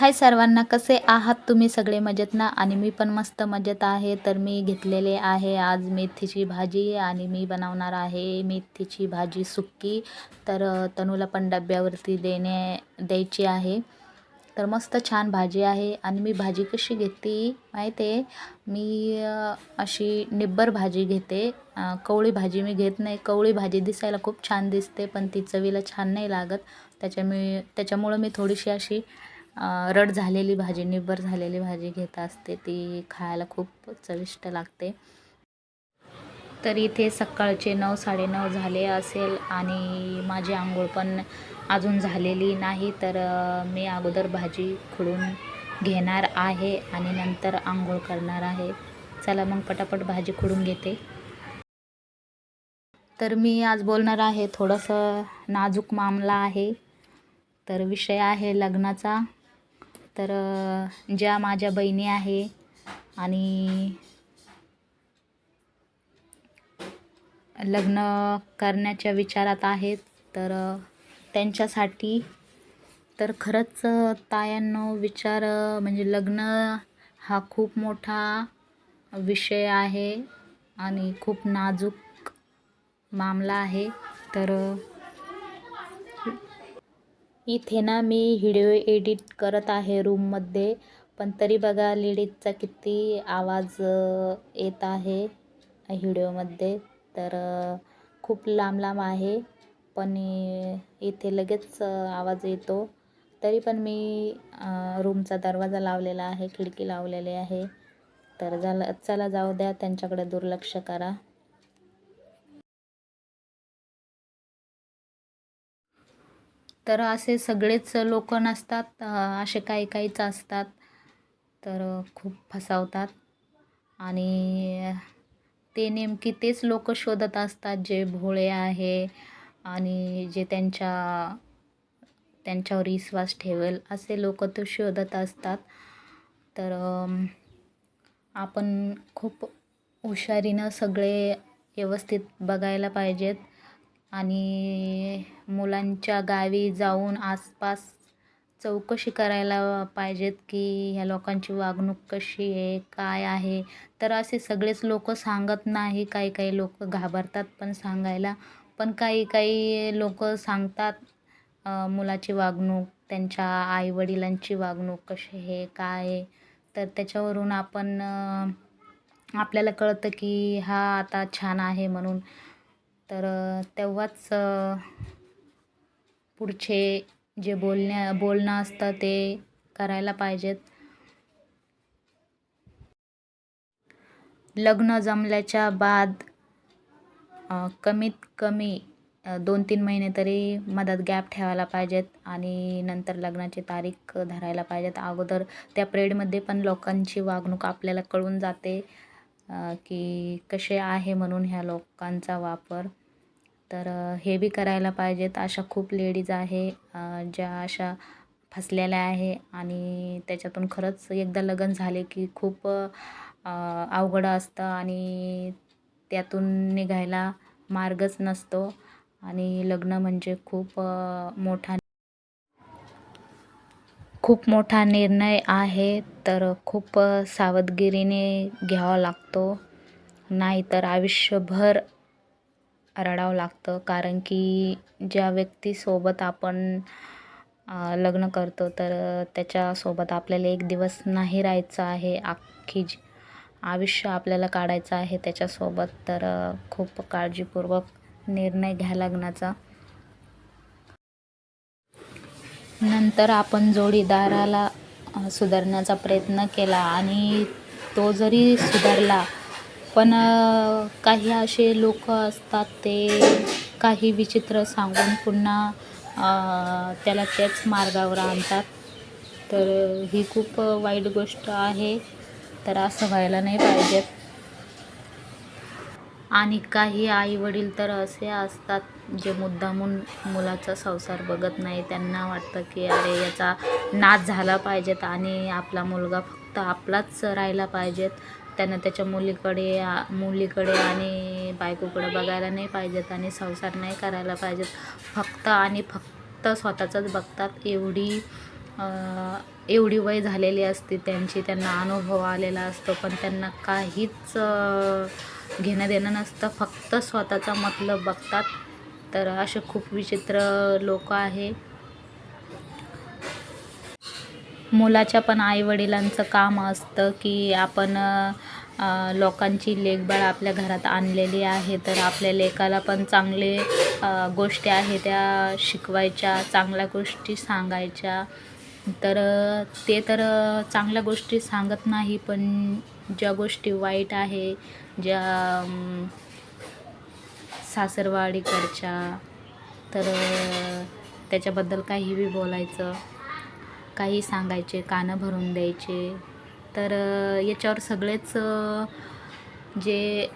हाय सर्वांना कसे आहात तुम्ही सगळे? मजेत ना? आणि मी पण मस्त मजेत आहे. तर मी घेतलेले आहे आज मेथीची भाजी आणि मी बनवणार आहे मेथीची भाजी सुक्की. तर तनूला पण डब्यावरती देणे द्यायची आहे. तर मस्त छान भाजी आहे आणि मी भाजी कशी घेते माहिती आहे? मी अशी निब्बर भाजी घेते. कवळी भाजी मी घेत नाही. कवळी भाजी दिसायला खूप छान दिसते पण ती चवीला छान नाही लागत. त्याच्यामुळे त्याच्यामुळं मी थोडीशी अशी रड झालेली भाजी निब्बर झालेली भाजी घेत असते. ती खायला खूप चविष्ट लागते. तर इथे सकाळचे नऊ साडेनऊ झाले असेल आणि माझी आंघोळ पण अजून झालेली नाही. तर मी अगोदर भाजी खुडून घेणार आहे आणि नंतर आंघोळ करणार आहे. चला मग पटापट भाजी खुडून घेते. तर मी आज बोलणार आहे थोडंसं नाजूक मामला आहे. तर विषय आहे लग्नाचा. तर ज्या माझ्या बहिणी आहे आणि लग्न करण्याच्या विचारात आहेत तर त्यांच्यासाठी तर खरंच तायांनो विचार म्हणजे लग्न हा खूप मोठा विषय आहे आणि खूप नाजूक मामला आहे. तर इथे ना मी व्हिडिओ एडिट करत आहे रूममध्ये पण तरी बघा लेडीजचा किती आवाज येत आहे व्हिडिओमध्ये तर खूप लांब लांब आहे. पण इथे लगेच आवाज येतो. तरी पण मी रूमचा दरवाजा लावलेला आहे खिडकी लावलेली आहे. तर झालं चला जाऊ द्या त्यांच्याकडे दुर्लक्ष करा. तर असे सगळेच लोक नसतात असे काही काहीच असतात. तर खूप फसवतात. आणि ते नेमकी तेच लोक शोधत असतात जे भोळे आहे आणि जे त्यांच्या त्यांच्यावर विश्वास ठेवेल असे लोक तो शोधत असतात. तर आपण खूप हुशारीनं सगळे व्यवस्थित बघायला पाहिजेत. आणि मुलांच्या गावी जाऊन आसपास चौकशी करायला पाहिजेत की ह्या लोकांची वागणूक कशी आहे काय आहे? तर असे सगळेच लोक सांगत नाही. काही काही लोक घाबरतात पण सांगायला. पण काही काही लोक सांगतात मुलाची वागणूक त्यांच्या आईवडिलांची वागणूक कशी आहे काय आहे? तर त्याच्यावरून आपण आपल्याला कळतं की हा आता छान आहे म्हणून तर तेव्हाच पुढचे जे बोलण्या बोलणं असतं ते करायला पाहिजेत. लग्न जमल्याच्या बाद कमीत कमी दोन तीन महिने तरी मधात गॅप ठेवायला पाहिजेत आणि नंतर लग्नाची तारीख धरायला पाहिजेत. अगोदर त्या प्रेडमध्ये पण लोकांची वागणूक आपल्याला कळून जाते की कसे आहे म्हणून ह्या लोकांचा वापर. तर हे बी करायला पाहिजेत. अशा खूप लेडीज आहे ज्या अशा फसलेल्या आहे आणि त्याच्यातून खरंच एकदा लग्न झाले की खूप अवघड असतं आणि त्यातून निघायला मार्गच नसतो आणि लग्न म्हणजे खूप मोठा खूप मोठा निर्णय आहे. तर खूप सावधगिरीने घ्यावा लागतो. नाहीतर आयुष्यभर रडावं लागतं. कारण की ज्या व्यक्तीसोबत आपण लग्न करतो तर त्याच्यासोबत आपल्याला एक दिवस नाही राहायचं आहे. अख्खी जी आयुष्य आपल्याला काढायचं आहे त्याच्यासोबत. तर खूप काळजीपूर्वक निर्णय घ्या लग्नाचा. नंतर आपण जोडीदाराला सुधारण्याचा प्रयत्न केला आणि तो जरी सुधारला पण काही असे लोक असतात ते काही विचित्र सांगून पुन्हा त्याला त्याच मार्गावर आणतात. तर ही खूप वाईट गोष्ट आहे. तर असं व्हायला नाही पाहिजेत आणि काही आई वडील तर असे असतात जे मुद्दामून मुलाचा संसार बघत नाही. त्यांना वाटतं की अरे याचा नाच झाला पाहिजेत आणि आपला मुलगा फक्त आपलाच राहिला पाहिजेत. त्यानं त्याच्या मुलीकडे मुलीकडे आणि बायकोकडे बघायला नाही पाहिजेत आणि संसार नाही करायला पाहिजेत. फक्त आणि फक्त स्वतःचंच बघतात. एवढी एवढी वय झालेली असते त्यांची त्यांना अनुभव आलेला असतो पण त्यांना काहीच घेणं देणं नसतं. फक्त स्वतःचा मतलब बघतात. तर असे खूप विचित्र लोक आहे. मुलाच्या पण आईवडिलांचं काम असतं की आपण लोकांची लेखबाळ आपल्या घरात आणलेली आहे तर आपल्या लेकाला पण चांगले गोष्टी आहे त्या शिकवायच्या चांगल्या गोष्टी सांगायच्या. तर ते तर चांगल्या गोष्टी सांगत नाही पण ज्या गोष्टी वाईट आहे ज्या सासरवाडीकडच्या तर त्याच्याबद्दल काहीही बोलायचं. काही सांगायचे कानं भरून द्यायचे. तर याच्यावर सगळेच जे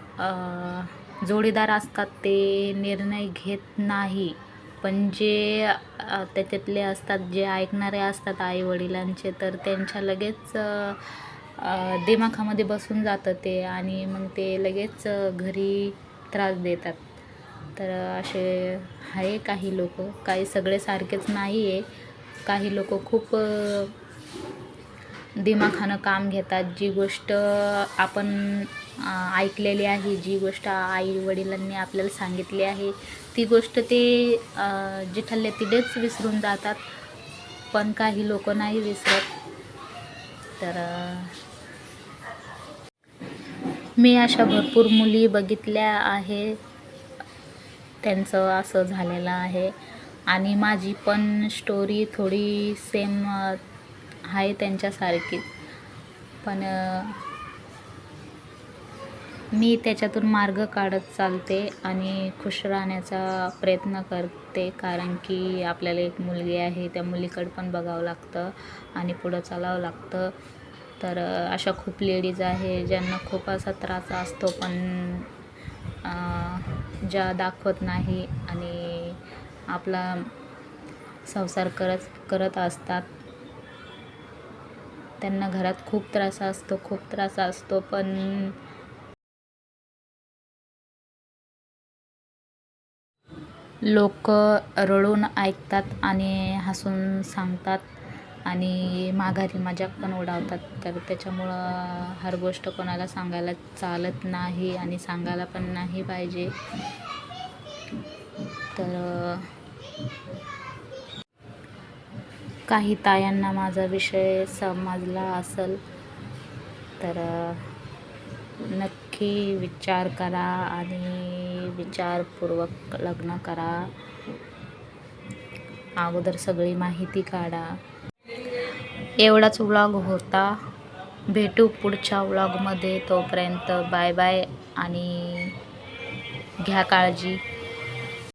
जोडीदार असतात ते निर्णय घेत नाही. पण जे त्याच्यातले असतात जे ऐकणारे असतात आईवडिलांचे तर त्यांच्या लगेच दिमाखामध्ये बसून जातं ते आणि मग ते लगेच घरी त्रास देतात. तर असे आहे काही लोक. काही सगळे सारखेच नाही आहे काही लोक खूप दिमाखानं काम घेतात. जी गोष्ट आपण ऐकलेली आहे जी गोष्ट आई वडिलांनी आपल्याला सांगितली आहे ती गोष्ट ते अ, जिथल्या तिथेच विसरून जातात. पण काही लोक नाही विसरत. तर मी अशा भरपूर मुली बघितल्या आहे. त्यांचं असं झालेलं आहे. आणि माझी पण स्टोरी थोडी सेम आहे त्यांच्यासारखी. पण मी त्याच्यातून मार्ग काढत चालते आणि खुश राहण्याचा प्रयत्न करते कारण की आपल्याला एक मुलगी आहे त्या मुलीकडं पण बघावं लागतं आणि पुढं चालावं लागतं. तर अशा खूप लेडीज आहे ज्यांना खूप असा त्रास असतो पण ज्या दाखवत नाही आणि आपला संसार करत करत असतात. त्यांना घरात खूप त्रास असतो खूप त्रास असतो पण लोक रडून ऐकतात आणि हसून सांगतात आणि माघारी मजाक पण उडावतात. तर त्याच्यामुळं हर गोष्ट कोणाला सांगायला चालत नाही आणि सांगायला पण नाही पाहिजे. तर काही तायांना माझा विषय समजला असेल तर नक्की विचार करा आणि विचारपूर्वक लग्न करा. अगोदर सगळी माहिती काढा. एवढाच व्लॉग होता. भेटू पुढच्या व्लॉगमध्ये तोपर्यंत बाय बाय आणि घ्या काळजी.